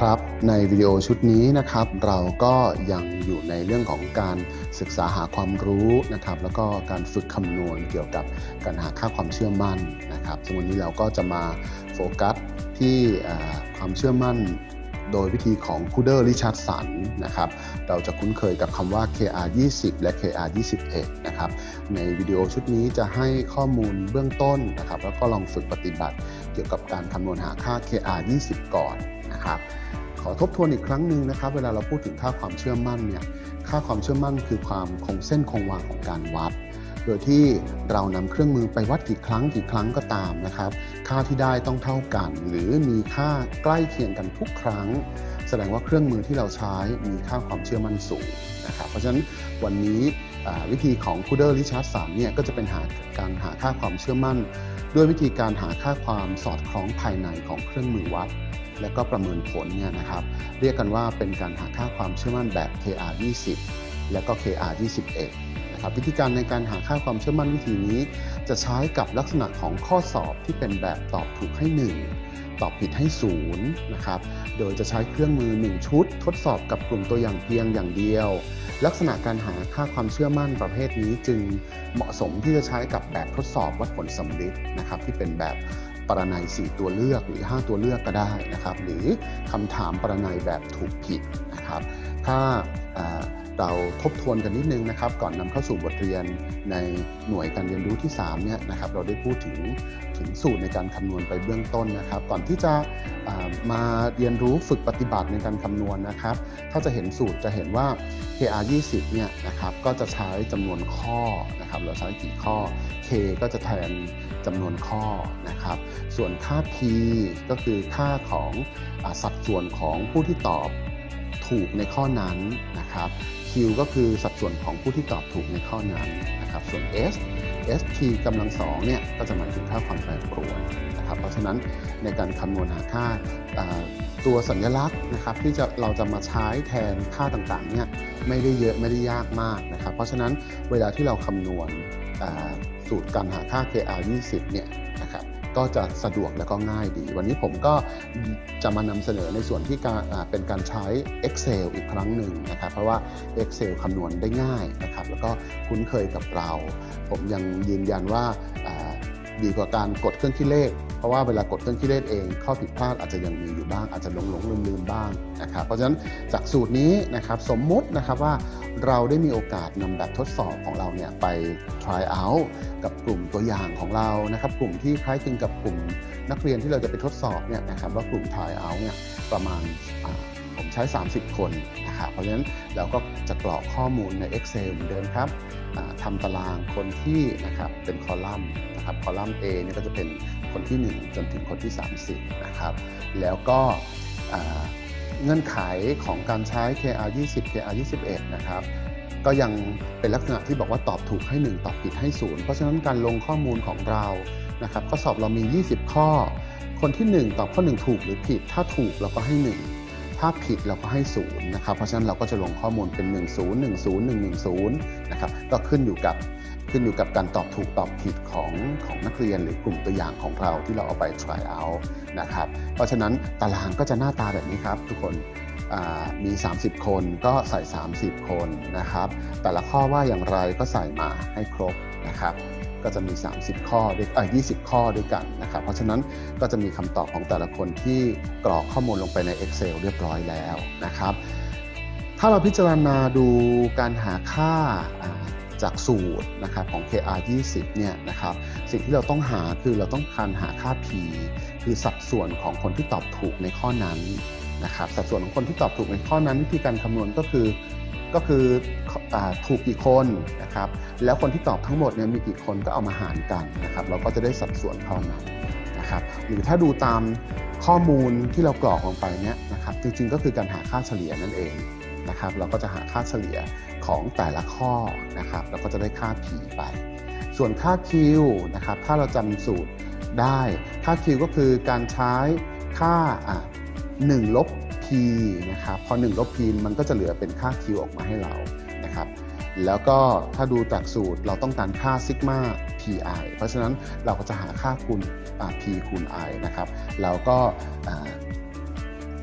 ครับในวิดีโอชุดนี้นะครับเราก็ยังอยู่ในเรื่องของการศึกษาหาความรู้นะครับแล้วก็การฝึกคำนวณเกี่ยวกับการหาค่าความเชื่อมั่นนะครับซึ่งวันนี้เราก็จะมาโฟกัสที่ความเชื่อมั่นโดยวิธีของคูเดอร์ริชาร์ดสันนะครับเราจะคุ้นเคยกับคำว่า KR 20และ KR 21นะครับในวิดีโอชุดนี้จะให้ข้อมูลเบื้องต้นนะครับแล้วก็ลองฝึกปฏิบัติเกี่ยวกับการคำนวณหาค่า KR 20 ก่อน นะครับขอทบทวนอีกครั้งหนึ่งนะครับ เวลาเราพูดถึงค่าความเชื่อมั่นเนี่ยค่าความเชื่อมั่นคือความคงเส้นคงวาของการวัด โดยที่เรานำเครื่องมือไปวัดกี่ครั้งกี่ครั้งก็ตามนะครับ ค่าที่ได้ต้องเท่ากัน หรือมีค่าใกล้เคียงกันทุกครั้ง แสดงว่าเครื่องมือที่เราใช้มีค่าความเชื่อมั่นสูงนะครับเพราะฉะนั้นวันนี้วิธีของคูเดอร์ริชาร์ดสันเนี่ยก็จะเป็นหาการหาค่าความเชื่อมั่น ด้วยวิธีการหาค่าความสอดคล้องภายในของเครื่องมือวัด และก็ประเมินผลเนี่ยนะครับ เรียกกันว่าเป็นการหาค่าความเชื่อมั่นแบบ KR 20และก็ KR 21นะครับวิธีการในการหาค่าความเชื่อมั่นวิธีนี้ จะใช้กับลักษณะของข้อสอบที่เป็นแบบตอบถูกให้ 1 ตอบผิดให้0นะครับโดยจะใช้เครื่องมือ 1 ชุด ทดสอบกับกลุ่มตัวอย่างเพียงอย่างเดียว ลักษณะการหาค่าความเชื่อมั่นประเภทนี้จึงเหมาะสมที่จะใช้กับแบบทดสอบวัดผลสำลิดนะครับที่เป็นแบบ ปรนัย 4 ตัวเลือกหรือ 5 ตัวเลือกก็ได้นะครับ หรือคำถามปรนัยแบบถูกผิดนะครับ ถ้าเราทบทวนกันนิดนึงนะครับ ก่อนนำเข้าสู่บทเรียนในหน่วยการเรียนรู้ที่3เนี่ยนะครับเราได้พูดถึงถึงสูตรในการคำนวณไปเบื้องต้นนะครับ ก่อนที่จะมาเรียนรู้ฝึกปฏิบัติในการคำนวณนะครับ ถ้าจะเห็นสูตรจะเห็นว่า KR 20เนี่ยนะครับก็จะใช้จำนวนข้อนะครับเราใช้กี่ข้อ K ก็จะแทน จำนวนข้อนะครับ ส่วนค่า P ก็คือค่าของอสัดส่วนของผู้ที่ตอบถูกในข้อนั้นนะครับ Q ก็คือสัดส่วนของผู้ที่ตอบถูกในข้อนั้นนะครับ ส่วน S ST กำลังสองเนี่ยก็จะหมายถึงค่าความแปรปรวนนะครับ เพราะฉะนั้นในการคำนวณหาค่าตัวสัญลักษณ์นะครับที่จะเราจะมาใช้แทนค่าต่างๆเนี่ยไม่ได้เยอะไม่ได้ยากมากนะครับ เพราะฉะนั้นเวลาที่เราคำนวณ สูตรการหาค่า KR 20เนี่ยนะครับก็จะสะดวกและก็ง่ายดี วันนี้ผมก็จะมานำเสนอในส่วนที่การเป็นการใช้ Excel อีกครั้งหนึ่งนะครับ เพราะว่า Excel คำนวณได้ง่ายนะครับ แล้วก็คุ้นเคยกับเรา ผมยังยืนยันว่า ดีกว่าการกดเครื่องคิดเลข เพราะว่าเวลากดเครื่องคิดเลขเอง ข้อผิดพลาดอาจจะยังมีอยู่บ้างอาจจะหลงหลงลืมลืมๆบ้างนะครับเพราะฉะนั้นจากสูตรนี้นะครับสมมุตินะครับว่าเราได้มีโอกาสนำแบบทดสอบของเราเนี่ยไป try out กับกลุ่มตัวอย่างของเรานะครับ กลุ่มที่คล้ายคลึงกับกลุ่มนักเรียนที่เราจะไปทดสอบเนี่ยนะครับว่ากลุ่ม try out เนี่ยประมาณ ช้ 30 คนนะครับเพราะฉะนั้นเราก็จะกรอกข้อมูลใน Excel เหมือนเดิมครับอ่าทำตารางคนที่นะครับเป็นคอลัมน์นะครับคอลัมน์ A เนี่ยก็จะเป็นคนที่ 1 จนถึงคนที่ 30นะครับแล้วก็เงื่อนไขของการใช้ KR 20 KR 21นะครับก็ยังเป็นลักษณะที่บอกว่าตอบถูกให้ 1 ตอบผิดให้ 0 เพราะฉะนั้นการลงข้อมูลของเรานะครับข้อสอบเรามี 20 ข้อ คนที่ 1 ตอบข้อ 1 ถูกหรือผิด ถ้าถูกเราก็ให้ 1 ถ้าผิดเราก็ให้0นะครับ เพราะฉะนั้นเราก็จะลงข้อมูลเป็น 10 10 110นะครับ ก็ขึ้นอยู่กับขึ้นอยู่กับการตอบถูกตอบผิดของของนักเรียนหรือกลุ่มตัวอย่างของเราที่เราเอาไป try out นะครับ เพราะฉะนั้นตารางก็จะหน้าตาแบบนี้ครับ ทุกคนอ่ามี 30 คนก็ใส่ 30 คนนะครับ แต่ละข้อว่าอย่างไรก็ใส่มาให้ครบนะครับ ก็จะมี 30 ข้อด้วยเอ่อ20 ข้อด้วยกันนะครับ เพราะฉะนั้นก็จะมีคำตอบของแต่ละคนที่กรอกข้อมูลลงไปใน Excel เรียบร้อยแล้วนะครับ ถ้าเราพิจารณาดูการหาค่าอ่าจากสูตรนะครับของ KR 20เนี่ยนะครับสิ่งที่เราต้องหาคือเราต้องการหาค่า P คือสัดส่วนของคนที่ตอบถูกในข้อนั้นนะครับสัดส่วนของคนที่ตอบถูกในข้อนั้นวิธีการคำนวณก็คือ ก็คืออถูกกี่คนนะครับแล้วคนที่ตอบทั้งหมดเนี่ยมีกี่คนก็เอามาหารกันนะครับเราก็จะได้สัดส่วนข้อนั้นนะครับหรือถ้าดูตามข้อมูลที่เรากรอกลงไปเนี่ยนะครับจริงๆก็คือการหาค่าเฉลี่ยนั่นเองนะครับเราก็จะหาค่าเฉลี่ยของแต่ละข้อนะครับแล้วก็จะได้ค่า P ไป ส่วนค่า Q นะครับถ้าเราจำสูตรได้ค่า Q ก็คือการใช้ค่าอะ1ลบ P นะครับพอ1ลบ P มันก็จะเหลือเป็นค่า Q ออกมาให้เรานะครับแล้วก็ถ้าดูจากสูตรเราต้องการค่าซิกมา pi เพราะฉะนั้นเราก็จะหาค่าคูณอ่า p คูณ i นะครับเราก็อ่า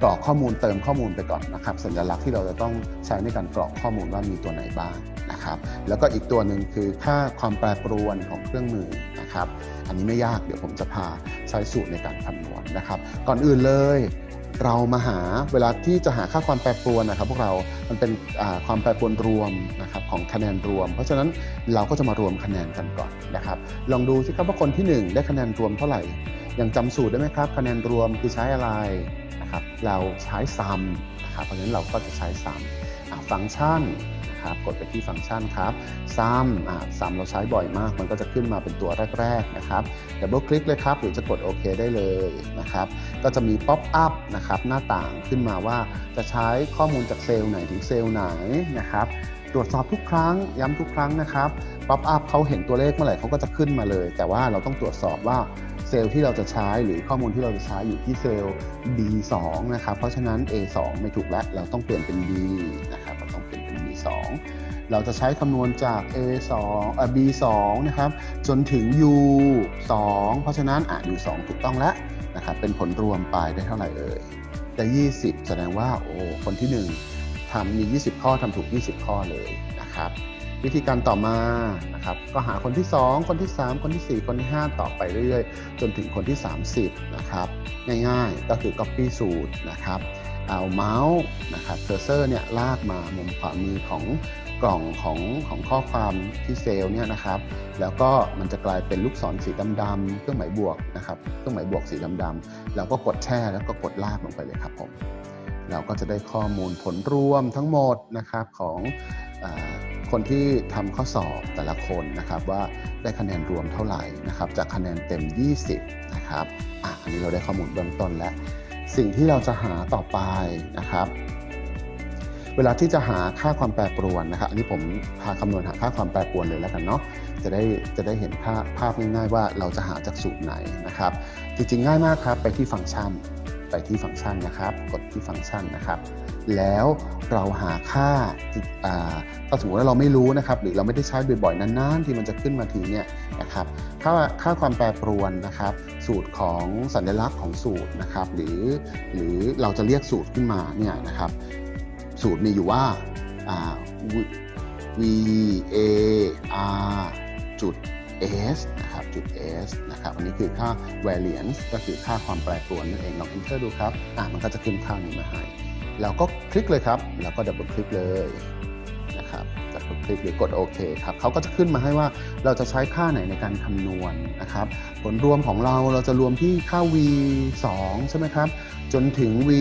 กรอกข้อมูลเติมข้อมูลไปก่อนนะครับสัญลักษณ์ที่เราจะต้องใช้ในการกรอกข้อมูลว่ามีตัวไหนบ้างนะครับแล้วก็อีกตัวหนึ่งคือค่าความแปรปรวนของเครื่องมือนะครับอันนี้ไม่ยากเดี๋ยวผมจะพาใช้สูตรในการคำนวณนะครับ ก่อนอื่นเลย เรามาหาเวลาที่จะหาค่าความแปรปรวนนะครับ พวกเรา มันเป็นความแปรปรวนรวมนะครับของคะแนนรวม เพราะฉะนั้นเราก็จะมารวมคะแนนกันก่อนนะครับ ลองดูสิครับว่าคนที่หนึ่งได้คะแนนรวมเท่าไหร่ ยังจำสูตรได้ไหมครับ คะแนนรวมคือใช้อะไรนะครับ เราใช้ sum นะครับ เพราะฉะนั้นเราก็จะใช้ sum อะฟังก์ชันนะครับกดไปที่ฟังก์ชันครับ sum อะ sum เราใช้บ่อยมาก มันก็จะขึ้นมาเป็นตัวแรก ๆ นะครับดับเบิลคลิกเลยครับ หรือจะกดโอเคได้เลยนะครับ ก็จะมี pop up นะครับหน้าต่างขึ้นมาว่าจะใช้ข้อมูลจากเซลล์ไหนถึงเซลล์ไหนนะครับตรวจสอบทุกครั้งย้ำทุกครั้งนะครับป๊อปอัพเขาเห็นตัวเลขเมื่อไหร่เขาก็จะขึ้นมาเลย แต่ว่าเราต้องตรวจสอบว่าเซลล์ที่เราจะใช้หรือข้อมูลที่เราจะใช้อยู่ที่เซลล์ B2 นะครับเพราะฉะนั้น A2 ไม่ถูกแล้วเราต้องเปลี่ยนเป็น B นะครับเราต้องเปลี่ยนเป็น B2 เราจะใช้คำนวณจาก A2 เอ่อ B2 นะครับ จนถึง U2 เพราะฉะนั้นอะ U2 ถูกต้องแล้วนะครับ เป็นผลรวมไปได้เท่าไหร่เอ่ยได้ 20 แสดงว่า โอ้ คนที่ 1ทำมี 20 ข้อทำถูก 20 ข้อเลยนะครับ วิธีการต่อมานะครับ ก็หาคนที่ 2 คนที่ 3 คนที่ 4 คนที่ 5 ต่อไปเรื่อยๆ จนถึงคนที่ 30 นะครับ ง่ายๆ ก็คือ copy สูตรนะครับ เอาเมาส์นะครับ เคอร์เซอร์เนี่ยลากมามุมขวามือของ กล่องของของข้อความที่เซลล์เนี่ยนะครับ แล้วก็มันจะกลายเป็นลูกศรสีดำๆเครื่องหมายบวกนะครับ เครื่องหมายบวกสีดำๆเราก็กดแช่แล้วก็กดลากลงไปเลยครับผม เราก็จะได้ข้อมูลผลรวมทั้งหมดนะครับของอคนที่ทำข้อสอบแต่ละคนนะครับว่าได้คะแนนรวมเท่าไหร่นะครับจากคะแนนเต็ม 20 นะครับอะอันนี้เราได้ข้อมูลเบื้องต้นแล้ว สิ่งที่เราจะหาต่อไปนะครับ เวลาที่จะหาค่าความแปรปรวนนะครับอันนี้ผมพาคำนวณหาค่าความแปรปรวนเลยแล้วกันเนาะจะได้จะได้เห็นภาพภาพง่ายๆว่าเราจะหาจากสูตรไหนนะครับ จริงๆง่ายมากครับไปที่ฟังก์ชันไปที่ฟังก์ชันนะครับ กดที่ฟังก์ชันนะครับ แล้วเราหาค่าอ่าถ้าสมมติว่าเราไม่รู้นะครับ หรือเราไม่ได้ใช้บ่อยๆนานๆ ที่มันจะขึ้นมาทีเนี่ยนะครับค่าค่าความแปรปรวนนะครับ สูตรของสัญลักษณ์ของสูตรนะครับ หรือหรือเราจะเรียกสูตรขึ้นมาเนี่ยนะครับ สูตรมีอยู่ว่า v a r จุด s นะครับจุด s นะครับอันนี้คือค่า variance ก็คือค่าความแปรปรวนนั่นเองลอง enter ดูครับอะมันก็จะขึ้นค่านี้มาให้ แล้วก็คลิกเลยครับ แล้วก็ดับเบิลคลิกเลยนะครับดับเบิลคลิกหรือกดโอเคครับเขาก็จะขึ้นมาให้ว่าเราจะใช้ค่าไหนในการคำนวณนนะครับ ผลรวมของเราเราจะรวมที่ค่า v 2ใช่ไหมครับ จนถึง v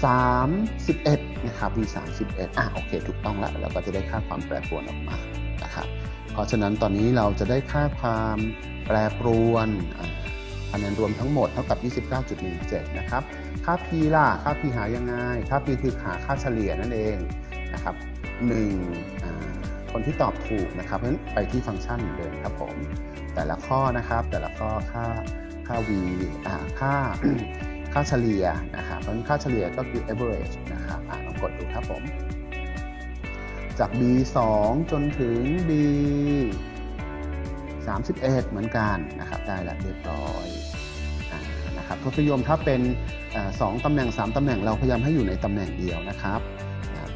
31 นะครับ v 31อะโอเค ถูกต้องแล้วเราก็จะได้ค่าความแปรปรวนออกมานะครับเพราะฉะนั้นตอนนี้เราจะได้ค่าความแปรปรวนคะแนนรวมทั้งหมดเท่ากับ 29.17 นะครับ ค่า p ล่ะ ค่า p หายังไง ค่า p คือหาค่าเฉลี่ยนั่นเองนะครับหนึ่งคนที่ตอบถูกนะครับเพราะฉะนั้นไปที่ฟังก์ชันเหมือนเดิมครับผม แต่ละข้อนะครับ แต่ละข้อค่าค่า v อ่าค่า ค่าเฉลี่ยนะครับเพราะค่าเฉลี่ยก็คือ average นะครับลองกดดูครับผม จาก b 2 จนถึง b 31 เหมือนกันนะครับได้แล้วเรียบร้อยนะครับทศนิยมถ้าเป็นอ่าสองตำแหน่ง 3ตำแหน่งเราพยายามให้อยู่ในตำแหน่งเดียวนะครับ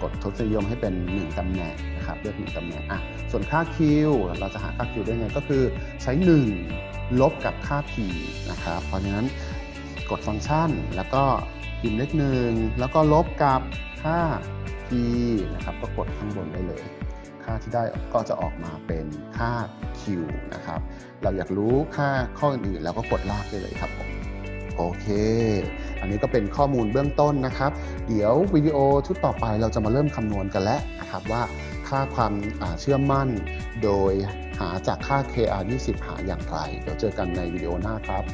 กดทศนิยมให้เป็น 1ตำแหน่งนะครับเลือก1ตำแหน่งอะส่วนค่า q เราจะหาค่า q ได้ไงก็คือใช้ 1 ลบกับค่า p นะครับเพราะฉะนั้น กดฟังก์ชัน แล้วก็พิมพ์เลขหนึ่งแล้วก็ลบกับค่า p นะครับก็กดข้างบนได้เลย ค่าที่ได้ก็จะออกมาเป็นค่า q นะครับ เราอยากรู้ค่าข้ออื่นๆแล้วก็กดลากได้เลยครับผมโอเค อันนี้ก็เป็นข้อมูลเบื้องต้นนะครับ เดี๋ยววิดีโอชุดต่อไปเราจะมาเริ่มคำนวณกันแล้วนะครับว่าค่าความเชื่อมั่น โดยหาจากค่า KR 20 หาอย่างไร เดี๋ยวเจอกันในวิดีโอหน้าครับ